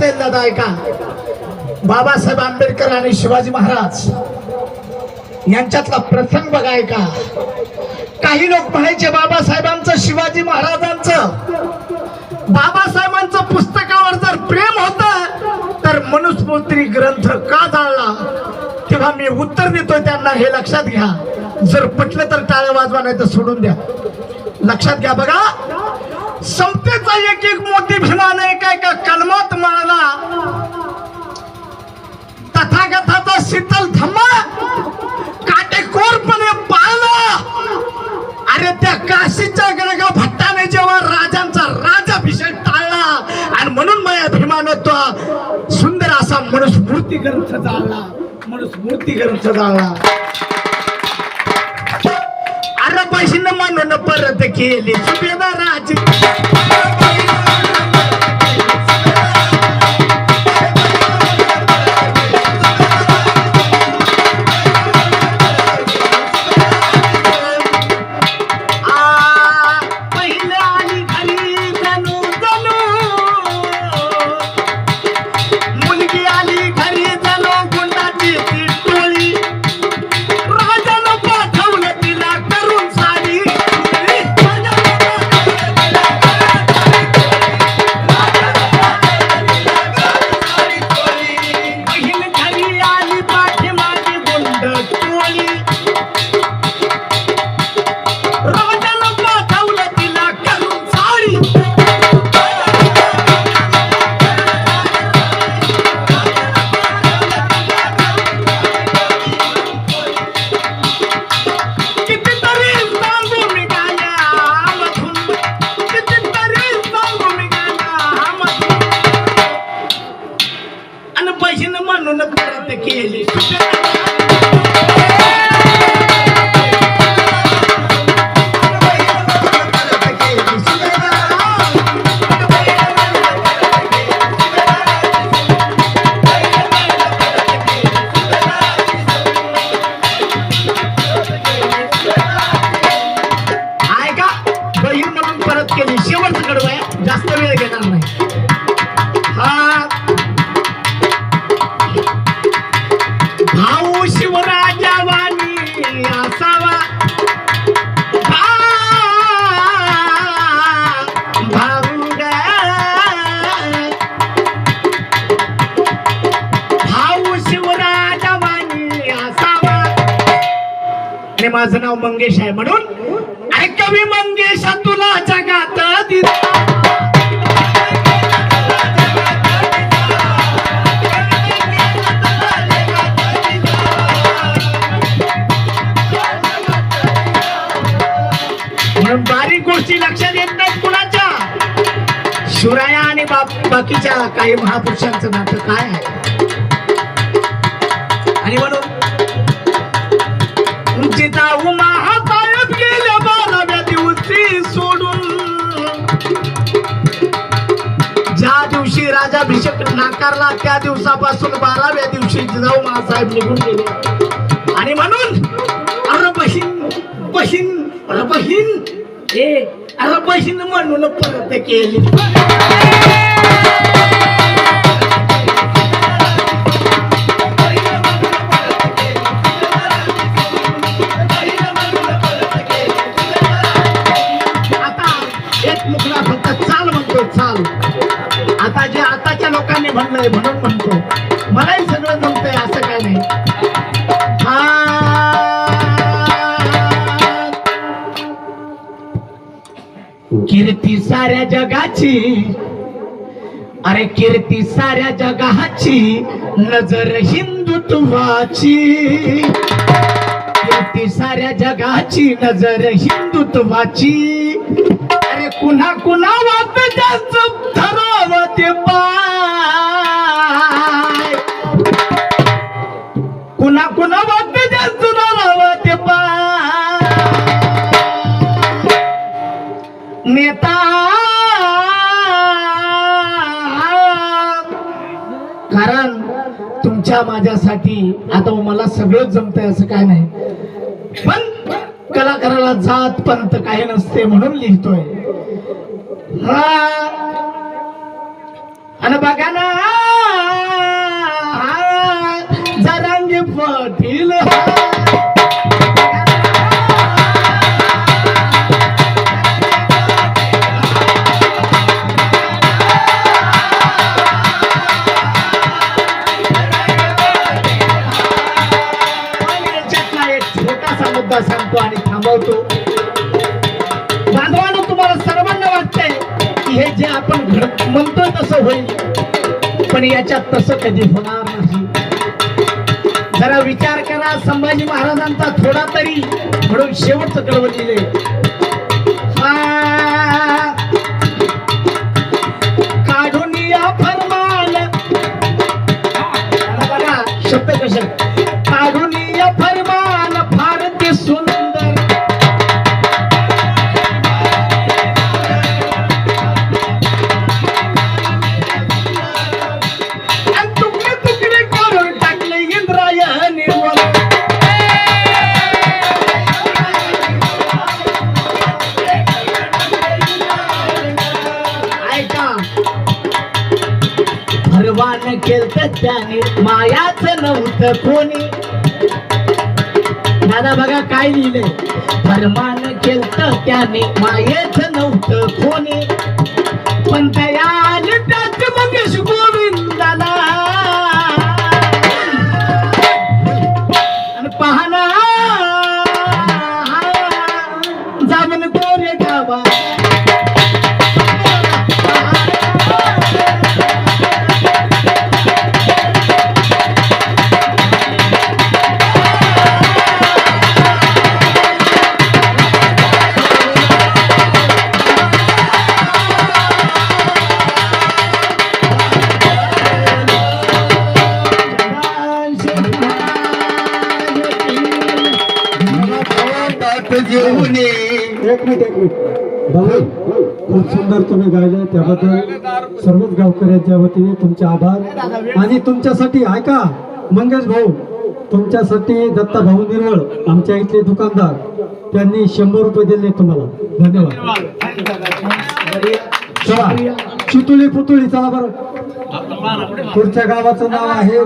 दादा ऐका बाबासाहेब आंबेडकर आणि शिवाजी महाराज यांच्यातला प्रसंग बघा ऐका. काही लोक म्हणायचे बाबासाहेबांचं शिवाजी महाराजांचं बाबासाहेबांचं पुस्तकावर जर प्रेम होत तर मनुस्मृती ग्रंथ का जाळला? तेव्हा मी उत्तर देतोय त्यांना हे लक्षात घ्या. जर पटलं तर टाळ्या वाजवा नाही तर सोडून द्या. लक्षात घ्या बघा. समतेचा एक एक मोठी भीमा नाही काय का कलमात माळला शीतल धम्मा? काटेकोरपणे पाळला. अरे त्या काशीच्या गणगा भट्टाने जेव्हा राजांचा राजाभिषेक टाळला आणि म्हणून माझ्या अभिमानत्व सुंदर असा मनुस्मृती ग्रंथ जाळला मनुस्मृती ग्रंथ जाळला. अरे पैशानं म्हणून परत केली. सुभेदाराची Oh, माझं नाव मंगेश आहे म्हणून अरे कवी मंगेश तुला जगात दिला म्हणून बारीक गोष्टी लक्षात येत नाहीत कुणाच्या. शिवराया आणि बाप बाकीच्या काही महापुरुषांचं नातं काय आहे? राजाभिषेक नाकारला त्या दिवसापासून बाराव्या दिवशी जिजाऊ मासाहेब निघून गेले. आणि म्हणून अरे बहीण रबहीन हे बहीण म्हणून परत केली. म्हणलंय म्हणून म्हणतो. मलाही सगळं जमतंय असं काय नाही. कीर्ती साऱ्या जगाची अरे कीर्ती साऱ्या जगाची नजर हिंदुत्वाची. कीर्ती साऱ्या जगाची नजर हिंदुत्वाची. अरे कुणा कुणा वाट जास्त ठराव पा तुमच्या माझ्यासाठी. आता मला सगळंच जमतंय असं काय नाही. पण कलाकाराला जात पंत काही नसते म्हणून लिहितोय. होतो. बांधवानं तुम्हाला सर्वांना वाटतंय की हे जे आपण घड म्हणतोय तसं होईल पण याच्यात तसं कधी होणार नाही. जरा विचार करा संभाजी महाराजांचा थोडा तरी म्हणून शेवटचं कळवलेलं दिले केलत त्याने मायाच नव्हतं कोणी. दादा बघा काय लिहिले धर्मान केलत त्याने मायेच नव्हतं कोणी. पण तयार त्याच मग शिकू एक मिनिट एक मिनिट. भाऊ खूप सुंदर तुम्ही गायले त्याबद्दल सर्वच गावकऱ्यांच्या वतीने तुमचे आभार. आणि तुमच्यासाठी ऐका मंगेश भाऊ तुमच्यासाठी दत्ता भाऊ निर्वळ आमच्या इथले दुकानदार त्यांनी शंभर रुपये दिले तुम्हाला. धन्यवाद. चला चितुली पुतुळी चला बरं. पुढच्या गावाचं नाव आहे